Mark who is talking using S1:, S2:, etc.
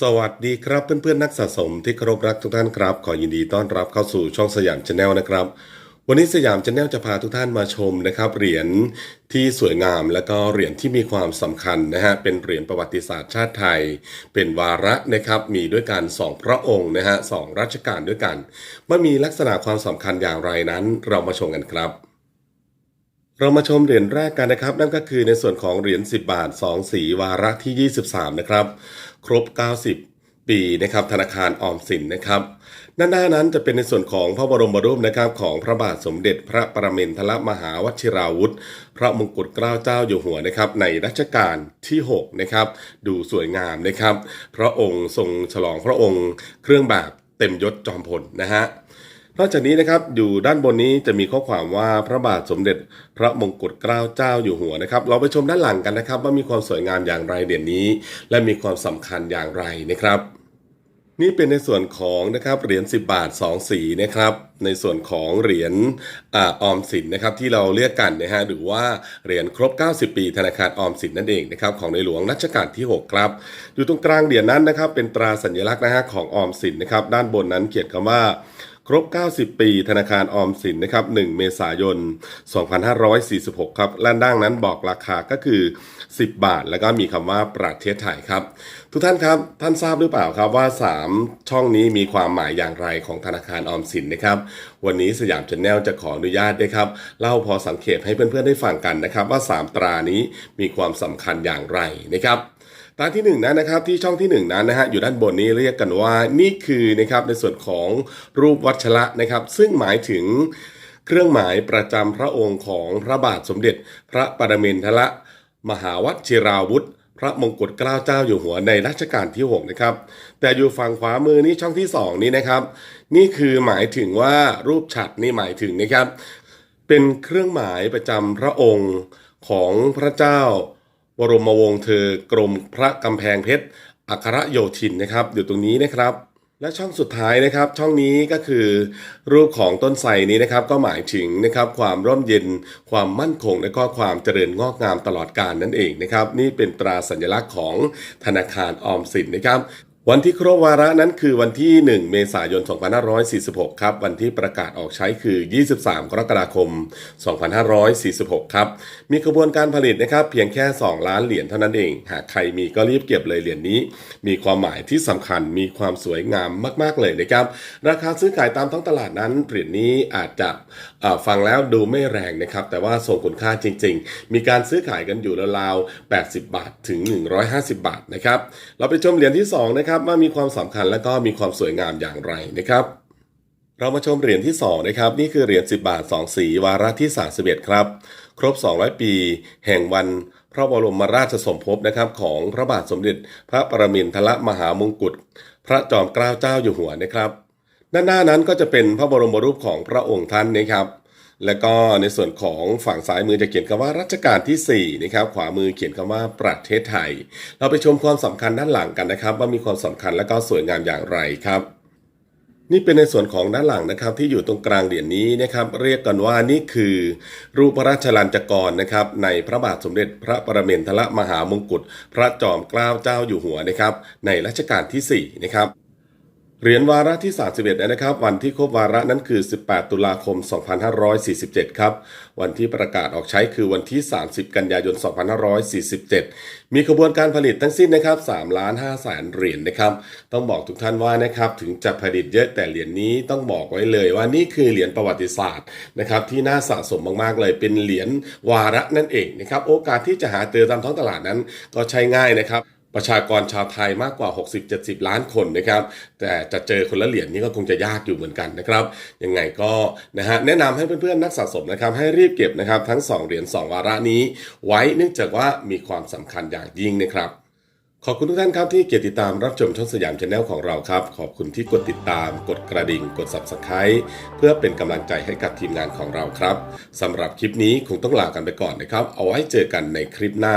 S1: สวัสดีครับเพื่อนๆนักสะสมที่เคารพรักทุกท่านครับ ขอยินดีต้อนรับเข้าสู่ช่องสยามชาแนลนะครับ วันนี้สยามชาแนลจะพาทุกท่านมาชมนะครับ เหรียญที่สวยงามและก็เหรียญที่มีความสำคัญนะฮะเป็นเหรียญประวัติศาสตร์ชาติไทย เป็นวาระนะครับมีด้วยกันสองพระองค์นะฮะสองรัชกาลด้วยกันว่ามีลักษณะความสำคัญอย่างไรนั้น เรามาชมกันครับ เรามาชมเหรียญแรกกันนะครับ นั่นก็คือในส่วนของเหรียญ10 บาท 2 สีวาระที่ 23 นะครับ ครบ 90 ปีนะครับธนาคารออมสินนะครับด้านหน้านั้นจะเป็นในส่วนของพระบรมรูปนะครับของพระบาทสมเด็จพระประมินทรมหาวชิราวุธ พระมงกุฎเกล้าเจ้าอยู่หัวนะครับในรัชกาลที่6นะครับดูสวยงามนะครับ พระองค์ทรงฉลองพระองค์เครื่องแบบเต็มยศจอมพลนะฮะ นอกจากนี้นะครับอยู่ด้านบนนี้จะมีข้อความว่าพระบาทสมเด็จ พระมงกุฎเกล้าเจ้าอยู่หัวนะครับ เราไปชมด้านหลังกันนะครับ ว่ามีความสวยงามอย่างไรเหรียญนี้ และมีความสำคัญอย่างไรนะครับ นี่เป็นในส่วนของนะครับเหรียญ10 บาท 2 สีนะครับในส่วนของเหรียญออมสินนะครับที่เราเรียกกันนะฮะหรือว่าเหรียญครบ 90 ปีธนาคารออมสินนั่นเองนะครับของในหลวงรัชกาลที่ 6 ครับ อยู่ตรงกลางเหรียญนั้นนะครับเป็นตราสัญลักษณ์นะฮะของออมสินนะครับด้านบนนั้นเขียนคำว่า ครบ 90 ปีธนาคารออมสินนะครับ1เมษายน 2546 ครับแลนด้านนั้นบอกราคาก็คือ 10 บาท แล้วก็มีคำว่าประเทศไทยครับ ทุกท่านครับ ท่านทราบหรือเปล่าครับว่า 3 ช่องนี้มีความหมายอย่างไรของธนาคารออมสินนะครับ วันนี้สยามชนแนลจะขออนุญาตนะครับ เล่าพอสังเกตให้เพื่อนๆได้ฟังกันนะครับ ว่า 3 ตรานี้มีความสำคัญอย่างไรนะครับตราที่1นงนั้นนะครับที่ช่องที่ 1 นั้นนะฮะอยู่ด้านบนนี้เรียกกันว่านี่คือนะครับในส่วนของรูปวัชระนะครับ ซึ่งหมายถึงเครื่องหมายประจำพระองค์ของพระบาทสมเด็จ พระปรมินทรมหาวชิราวุธ พระมงกุฎเกล้าเจ้าอยู่หัวในรัชกาลที่6นะครับ แต่อยู่ฝั่งขวามือนี้ช่องที่ 2 นี้นะครับ นี่คือหมายถึงว่ารูปฉัดนี่หมายถึงนะครับ เป็นเครื่องหมายประจำพระองค์ของพระเจ้า วรมวงศ์เธอกรมพระกำแพงเพชรอัครโยธินนะครับ อยู่ตรงนี้นะครับ และช่องสุดท้ายนะครับช่องนี้ก็คือรูปของต้นไทรนี้นะครับก็หมายถึงนะครับความร่มเย็นความมั่นคงและก็ความเจริญงอกงามตลอดกาลนั่นเองนะครับนี่เป็นตราสัญลักษณ์ของธนาคารออมสินนะครับ วันที่ครบวาระนั้นคือวันที่ 1 เมษายน 2546 ครับ วันที่ประกาศออกใช้คือ 23 กรกฎาคม 2546 ครับ มีกระบวนการผลิตนะครับเพียงแค่ 2 ล้านเหรียญเท่านั้นเอง หากใครมีก็รีบเก็บเลยเหรียญนี้ มีความหมายที่สำคัญมีความสวยงามมากๆเลยนะครับ ราคาซื้อขายตามท้องตลาดนั้นเหรียญนี้อาจจะฟังแล้วดูไม่แรงนะครับ แต่ว่าทรงคุณค่าจริง ๆ มีการซื้อขายกันอยู่ราวๆ80 บาทถึง 150 บาทนะครับ เราไปชมเหรียญที่สองนะครับว่ามีความสำคัญและก็มีความสวยงามอย่างไรนะครับ เรามาชมเหรียญที่ 2 นะครับ นี่คือเหรียญ10 บาท 2 สีวาระที่ 31 ครับ ครบ 200 ปี แห่งวันพระบรมราชสมภพนะครับของพระบาทสมเด็จ พระประมินทรมหามงกุฎพระจอมเกล้าเจ้าอยู่หัวนะครับ ด้านหน้านั้นก็จะเป็นพระบรมรูปของพระองค์ท่านนะครับ แล้วก็ในส่วนของฝั่งซ้ายมือจะเขียนคำว่ารัชกาลที่4นะครับขวามือเขียนคำว่าประเทศไทย เราไปชมความสำคัญด้านหลังกันนะครับ ว่ามีความสำคัญและก็สวยงามอย่างไรครับนี่เป็นในส่วนของด้านหลังนะครับที่อยู่ตรงกลางเหรียญนี้นะครับเรียกกันว่านี่คือ รูปพระราชลัญจกรนะครับในพระบาทสมเด็จพระปรมินทรมหามงกุฎพระจอมเกล้าเจ้าอยู่หัวนะครับในรัชกาลที่4นะครับ เหรียญวาระที่ 31นะครับ วันที่ครบวาระนั้นคือ 18 ตุลาคม 2547 ครับ วันที่ประกาศออกใช้คือวันที่ 30 กันยายน 2547 มีขบวนการผลิตทั้งสิ้นนะครับ3ล้าน5แสนเหรียญนะครับ ต้องบอกทุกท่านว่านะครับ ถึงจะผลิตเยอะแต่เหรียญนี้ต้องบอกไว้เลยว่านี่คือเหรียญประวัติศาสตร์นะครับที่น่าสะสมมากๆเลยเป็นเหรียญวาระนั่นเองนะครับ โอกาสที่จะหาเจอตามท้องตลาดนั้นก็ใช้ง่ายนะครับ ประชากรชาวไทยมากกว่า 60-70 ล้านคนนะครับ แต่จะเจอคนละเหรียญนี้ก็คงจะยากอยู่เหมือนกันนะครับยังไงก็นะฮะแนะนำให้เพื่อนๆนักสะสมนะครับ ให้รีบเก็บนะครับทั้ง 2 เหรียญ2 วาระนี้ ไว้เนื่องจากว่ามีความสำคัญอย่างยิ่งนะครับขอบคุณทุกท่านครับที่เกียรติตามรับชมช่องสยามชาแนลของเราครับ ขอบคุณที่กดติดตาม กดกระดิ่ง กด subscribe เพื่อเป็นกำลังใจให้กับทีมงานของเราครับสำหรับคลิปนี้คงต้องลากันไปก่อนนะครับ เอาไว้เจอกันในคลิปหน้า